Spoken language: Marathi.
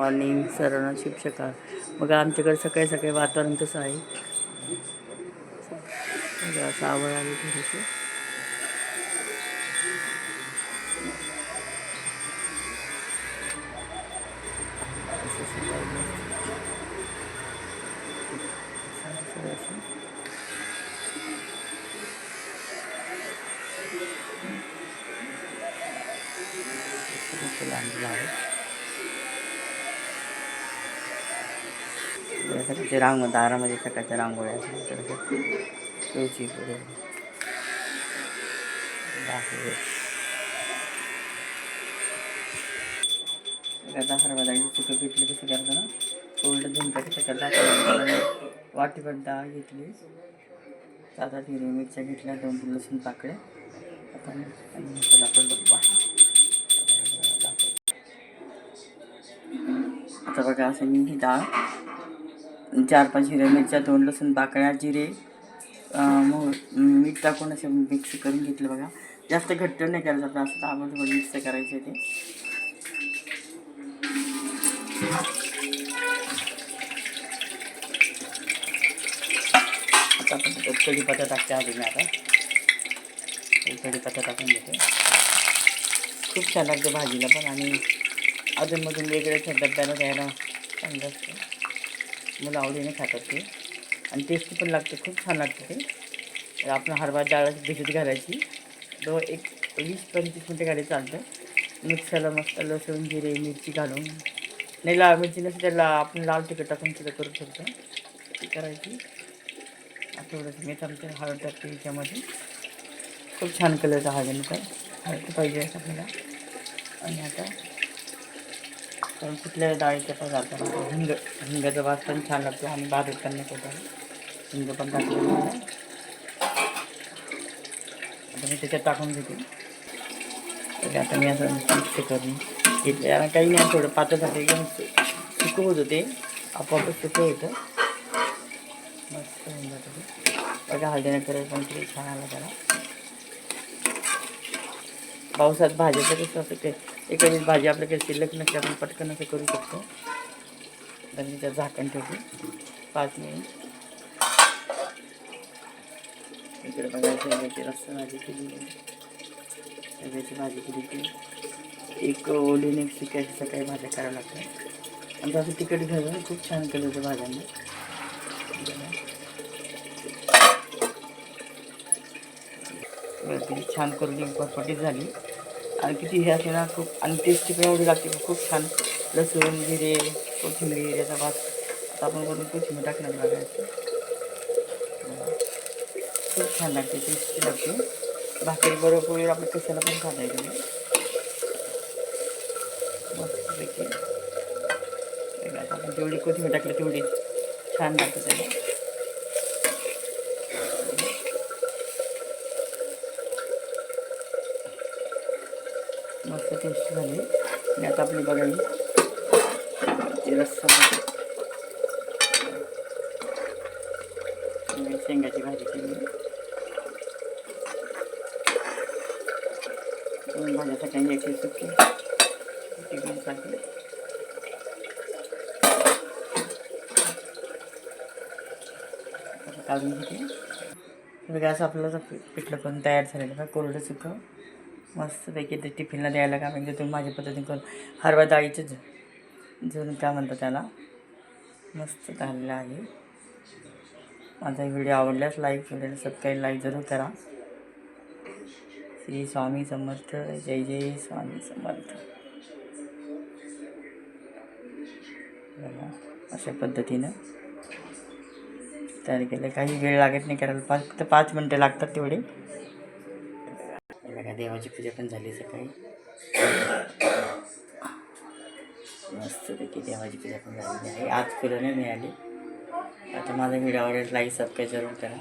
मॉर्निंग सर्वांना शिक्षका मग आमच्याकडे सकाळी सकाळी वातावरण कसं आहे? असं आवड आली थोडीशी Thank you. मस्त. सरासर रांग दारामध्ये सकाळच्या रांगोळ्या तुळशी पुढे. हरभराची चुकं घेतली कसं करतो ना कोल्ड झुंका कसं करतात वाटीभर डाळ घेतली. सात आठ हिरवी मिरच्या घेतल्या दोन तीन लसूण पाकळ्या. आता मसाला पण डब्बा आता बघा असं मी ही डाळ. चार पाच हिरव्या मिरच्या दोन लसूण पाकळ्या जिरे अं, मोह मीठ टाकून असे मिक्स करून घेतलं बघा. जास्त घट्ट नाही करायचं आपलं असं ताबड थोडं मिक्स करायचं ते. आता आपण कढीपत्ता टाकते आधी मी आता. हे कढीपत्ता टाकून घेते. खूप छान लागतं भाजीला पण आणि अधूनमधून वेगळ्या डब्याला द्यायला चांगलं असतं. मुलं आवडीने खातात ते. आणि टेस्टी पण लागते खूप छान लागते ते. आपण हरभरा डाळ भिजत घालायची. तो एक वीस पंचवीस मिनटं घालायचं चालतं मिक्सरला मस्त लसूण जिरे मिरची घालून. नाही लाल मिरची नसते त्याला आपण लाल तिखट टाकून सुद्धा करू शकतो. ती करायची. आता थोडंसं मीठ आमचं हळद टाकते याच्यामध्ये. खूप छान कलरचा हळद काय हळद पाहिजे असं आपल्याला. आणि आता कारण कुठल्या डाळीच्या पण जातं हिंग हिंगाचा वास पण छान लागतो आणि भाजत पण नको हिंग पण टाकलेलं आता मी त्याच्यात टाकून घेते. आता मी असं मिक्स करून घेतले आणि काही नाही थोडं पातळसाठी एकदम सुकं होतं ते. आपोआपच सुकं होतं. मस्त होऊन जातं ते. बघा हळदीने करायचं पण ते छान आला त्याला. पावसात भाज्याचं कसं असं ते एखादी भाजी आपल्याकडे शिल्लक नसते आपण पटकन असं करू शकतो. तर मी झाकण ठेवते. पाच मिनिट. इकडे बघा शेवग्याची रस्सा भाजी केली शेवग्याची भाजी केली की एक ओलीने एक सुक्याची सकाळी भाज्या कराव्या लागतात आणि असं तिखट घालून खूप छान केलं होतं भाज्यांनी. छान करून एक पटपटीत झाली. किती हे असे ना खूप आणि टेस्टी पण एवढी छान लसूण जिरे कोथिंबीर भात आता आपण वरून कोथिंबीर टाकण्यात बघायचं खूप छान लागते टेस्टी लागते भाकरी बरोबर आपलं कशाला पण खाता बघा, आता आपण कोथिंबीर टाकली छान लागते त्याला मस्त टेस्ट झाली. आणि आता आपली बघावी ते रस्सा शेंगाची भाजी केली. दोन भाज्यासाठी आणि एक सुकी टिफिनसाठी टाकली काढून घेते. बघा असं पिठलं पण तयार झालेलं का कोरडं सुकं. मस्तपैकी ते टिफिनला द्यायला का म्हणजे तुम्ही माझ्या पद्धतीने करून. हरवा डाळीचं जुन काय म्हणतात त्याला? मस्त झालेलं आहे. माझा व्हिडिओ आवडल्यास लाईक व्हिडिओ सबस्क्राईब लाईक जरूर करा. श्री स्वामी समर्थ. जय जय स्वामी समर्थ. अशा पद्धतीनं तयार केलं काही वेळ लागत नाही करायला. पाच फक्त पाच मिनटं लागतात तेवढे. देवाची पूजा पण झाली सकाळी. मस्तपैकी देवाची पूजा पण झालेली आहे. आज फुलं नाही मिळाली. आता माझा व्हिडिओ आवडेल लाईक सबस्क्राईब जरूर करा.